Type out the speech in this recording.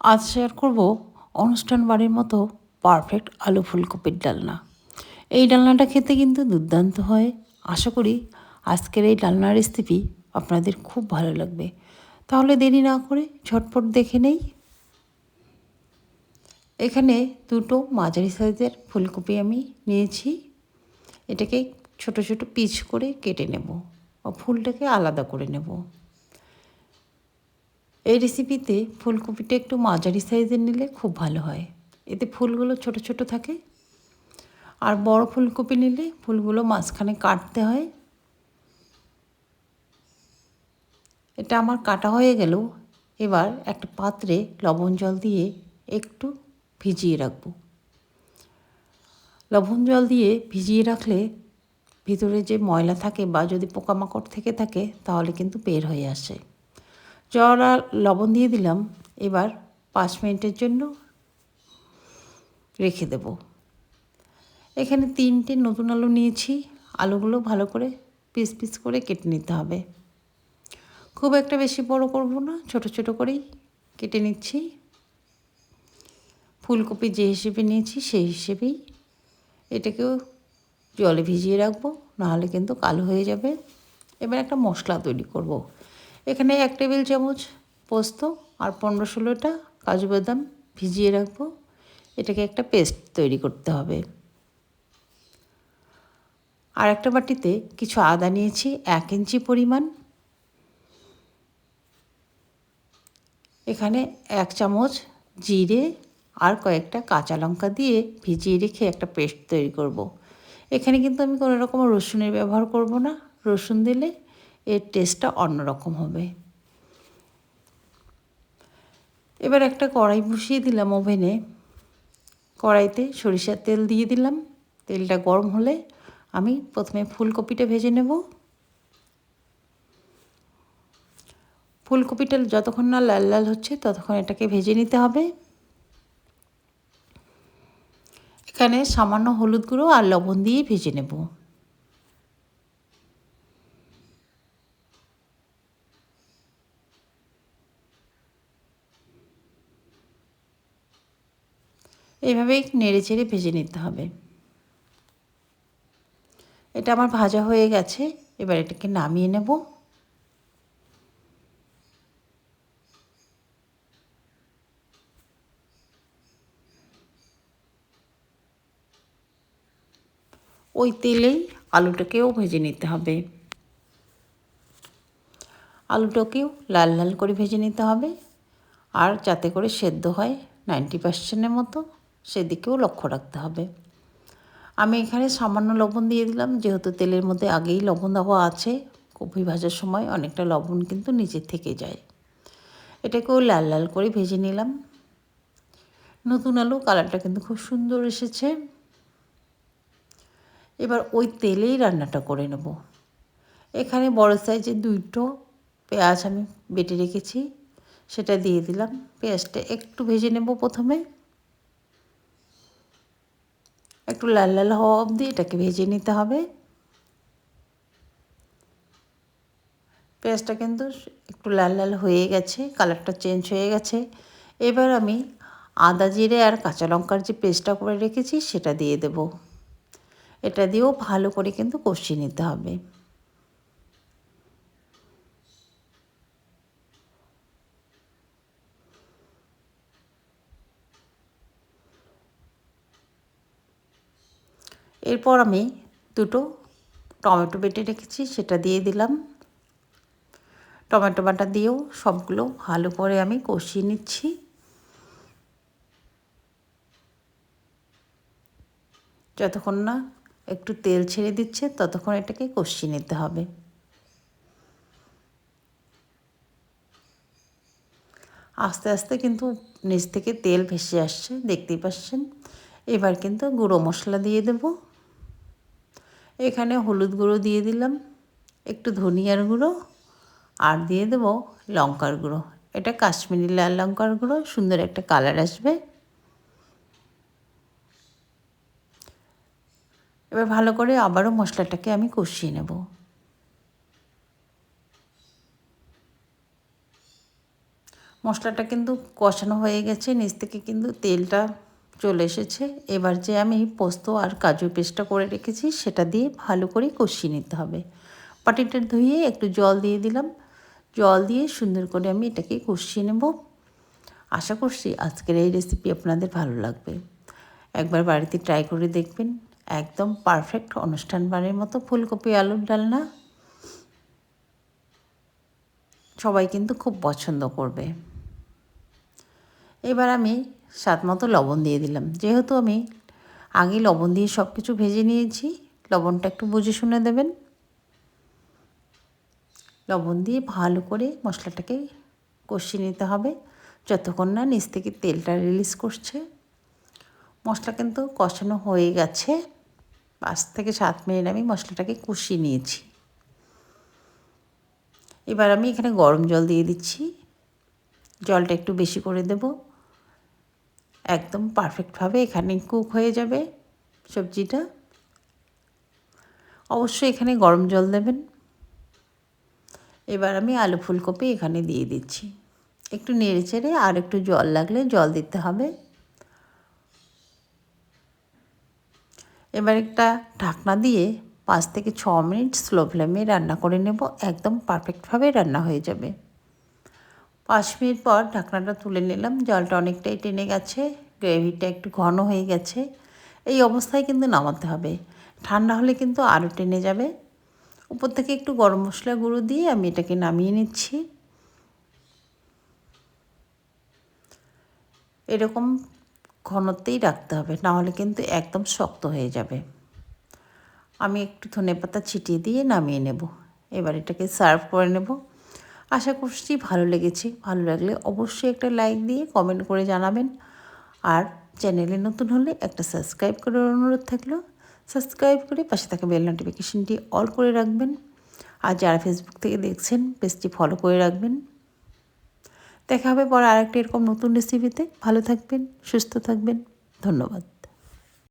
আজ শেয়ার করব অনুষ্ঠান বাড়ির মতো পারফেক্ট আলু ফুলকপির ডালনা। এই ডালনাটা খেতে কিন্তু দুর্দান্ত হয়। আশা করি আজকের এই ডালনার রেসিপি আপনাদের খুব ভালো লাগবে। তাহলে দেরি না করে ঝটপট দেখে নেই। এখানে দুটো মাঝারি সাইজের ফুলকপি আমি নিয়েছি। এটাকে ছোট ছোট পিচ করে কেটে নেব। ফুলটাকে আলাদা করে নেব। এই রেসিপিতে ফুলকপিটা একটু মাঝারি সাইজের নিলে খুব ভালো হয়। এতে ফুলগুলো ছোট ছোট থাকে। আর বড় ফুলকপি নিলে ফুলগুলো মাঝখানে কাটতে হয়। এটা আমার কাটা হয়ে গেল। এবার একটা পাত্রে লবণ জল দিয়ে একটু ভিজিয়ে রাখব। লবণ জল দিয়ে ভিজিয়ে রাখলে ভিতরে যে ময়লা থাকে বা যদি পোকামাকড় থেকে থাকে তাহলে কিন্তু বের হয়ে আসে। আর লবণ দিয়ে দিলাম। এবার পাঁচ মিনিটের জন্য রেখে দেব। এখানে তিনটে নতুন আলু নিয়েছি। আলুগুলো ভালো করে পিস পিস করে কেটে নিতে হবে। খুব একটা বেশি বড় করব না, ছোট ছোট করেই কেটে নিচ্ছি। ফুলকপি যে হিসেবে নিয়েছি, সেই হিসেবেই এটাকেও জলে ভিজিয়ে রাখব, নাহলে কিন্তু কালো হয়ে যাবে। এবার একটা মশলা তৈরি করব। এখানে এক টেবিল চামচ পোস্ত আর পনেরো ষোলোটা কাজু বাদাম ভিজিয়ে রাখব। এটাকে একটা পেস্ট তৈরি করতে হবে। আর একটা বাটিতে কিছু আদা নিয়েছি, এক ইঞ্চি পরিমাণ। এখানে এক চামচ জিরে আর কয়েকটা কাঁচা লঙ্কা দিয়ে ভিজিয়ে রেখে একটা পেস্ট তৈরি করব। এখানে কিন্তু আমি কোনো রকম রসুনের ব্যবহার করব না। রসুন দিলে এর টেস্টটা অন্যরকম হবে। এবার একটা কড়াই বসিয়ে দিলাম ওভেনে কড়াইতে সরিষার তেল দিয়ে দিলাম। তেলটা গরম হলে আমি প্রথমে ফুলকপিটা ভেজে নেব। ফুলকপিটা যতক্ষণ না লাল লাল হচ্ছে ততক্ষণ এটাকে ভেজে নিতে হবে। এখানে সামান্য হলুদ গুঁড়ো আর লবণ দিয়ে ভেজে নেব। এইভাবেই নেড়ে চেড়ে ভেজে নিতে হবে। এটা আমার ভাজা হয়ে গেছে, এবার এটাকে নামিয়ে নেব। ওই তেলেই আলুটাকেও ভেজে নিতে হবে। আলুটাকেও লাল লাল করে ভেজে নিতে হবে, আর যাতে করে সেদ্ধ হয় নাইনটি পার্সেন্টের মতো। সেদিকেও লক্ষ্য রাখতে হবে। আমি এখানে সামান্য লবণ দিয়ে দিলাম, যেহেতু তেলের মধ্যে আগেই লবণ দেওয়া আছে কপি ভাজার সময় অনেকটা লবণ কিন্তু নিচের থেকে যায়। এটাকেও লাল লাল করে ভেজে নিলাম। নতুন আলু কালারটা কিন্তু খুব সুন্দর এসেছে। এবার ওই তেলেই রান্নাটা করে নেব। এখানে বড় সাইজের দুইটো পেঁয়াজ আমি বেটে রেখেছি, সেটা দিয়ে দিলাম। পেঁয়াজটা একটু ভেজে নেব প্রথমে। একটু লাল লাল হওয়া অবধি এটাকে ভেজে নিতে হবে। পেঁয়াজটা কিন্তু একটু লাল লাল হয়ে গেছে, কালারটা চেঞ্জ হয়ে গেছে। এবার আমি আদা জিরে আর কাঁচা লঙ্কার যে পেস্টটা করে রেখেছি, সেটা দিয়ে দেব। এটা দিয়েও ভালো করে কিন্তু কষিয়ে নিতে হবে। এরপর আমি দুটো টমেটো বেটে রেখেছি, সেটা দিয়ে দিলাম। টমেটো বাটা দিয়েও সবগুলো ভালো করে আমি কষিয়ে নিচ্ছি। যতক্ষণ না একটু তেল ছেড়ে দিচ্ছে, ততক্ষণ এটাকে কষিয়ে নিতে হবে। আস্তে আস্তে কিন্তু নিচ থেকে তেল ভেসে আসছে, দেখতেই পাচ্ছেন। এবার কিন্তু গুঁড়ো মশলা দিয়ে দেবো। এখানে হলুদ গুঁড়ো দিয়ে দিলাম, একটু ধনিয়ার গুঁড়ো, আর দিয়ে দেব লঙ্কার গুঁড়ো। এটা কাশ্মীরি লাল লঙ্কার গুঁড়ো, সুন্দর একটা কালার আসবে। এবার ভালো করে আবারও মশলাটাকে আমি কষিয়ে নেব। মশলাটা কিন্তু কষানো হয়ে গেছে, নিচ থেকে কিন্তু তেলটা চলে এসেছে। এবার যে আমি পোস্ত আর কাজু পেস্টটা করে রেখেছি, সেটা দিয়ে ভালো করে কষিয়ে নিতে হবে। পাটিটা ধুয়ে একটু জল দিয়ে দিলাম। জল দিয়ে সুন্দর করে আমি এটাকে কষিয়ে নেব। আশা করছি আজকের এই রেসিপি আপনাদের ভালো লাগবে। একবার বাড়িতে ট্রাই করে দেখবেন। একদম পারফেক্ট অনুষ্ঠান বাড়ির মতো ফুলকপি আলুর ডালনা। সবাই কিন্তু খুব পছন্দ করবে। এবার আমি স্বাদ মতো লবণ দিয়ে দিলাম। যেহেতু আমি আগে লবণ দিয়ে সব কিছু ভেজে নিয়েছি, লবণটা একটু বুঝে শুনে দেবেন। লবণ দিয়ে ভালো করে মশলাটাকে কষিয়ে নিতে হবে। যতক্ষণ না নিচ থেকে তেলটা রিলিজ করছে। মশলা কিন্তু কষানো হয়ে গেছে। পাঁচ থেকে সাত মিনিট আমি মশলাটাকে কষিয়ে নিয়েছি। এবার আমি এখানে গরম জল দিয়ে দিচ্ছি। জলটা একটু বেশি করে দেব। একদম পারফেক্টভাবে এখানে কুক হয়ে যাবে সবজিটা। অবশ্যই এখানে গরম জল দেবেন। এবার আমি আলু ফুলকপি এখানে দিয়ে দিচ্ছি। একটু নেড়ে চেড়ে আর একটু জল লাগলে জল দিতে হবে। এবার একটা ঢাকনা দিয়ে পাঁচ থেকে ছ মিনিট স্লো ফ্লেমে রান্না করে নেব। একদম পারফেক্টভাবে রান্না হয়ে যাবে। পাঁচ মিনিট পর ঢাকনাটা তুলে নিলাম। জলটা অনেকটাই টেনে গেছে, গ্রেভিটা একটু ঘন হয়ে গেছে। এই অবস্থায় কিন্তু নামাতে হবে। ঠান্ডা হলে কিন্তু আরও টেনে যাবে। উপর থেকে একটু গরম মশলা গুঁড়ো দিয়ে আমি এটাকে নামিয়ে নিচ্ছি। এরকম ঘনত্বেই রাখতে হবে নাহলে কিন্তু একদম শক্ত হয়ে যাবে। আমি একটু ধনে পাতা ছিটিয়ে দিয়ে নামিয়ে নেব। এবার এটাকে সার্ভ করে নেব। আশা করছি ভালো লেগেছে। ভালো লাগলে অবশ্যই একটা লাইক দিয়ে কমেন্ট করে জানাবেন। আর চ্যানেলে নতুন হলে একটা সাবস্ক্রাইব করার অনুরোধ থাকল। সাবস্ক্রাইব করে পাশে থাকা বেল নোটিফিকেশনটি অল করে রাখবেন। আর যারা ফেসবুক থেকে দেখছেন পেজটি ফলো করে রাখবেন। দেখা হবে পরে আরেকটা এরকম নতুন রেসিপিতে ভালো থাকবেন, সুস্থ থাকবেন। ধন্যবাদ।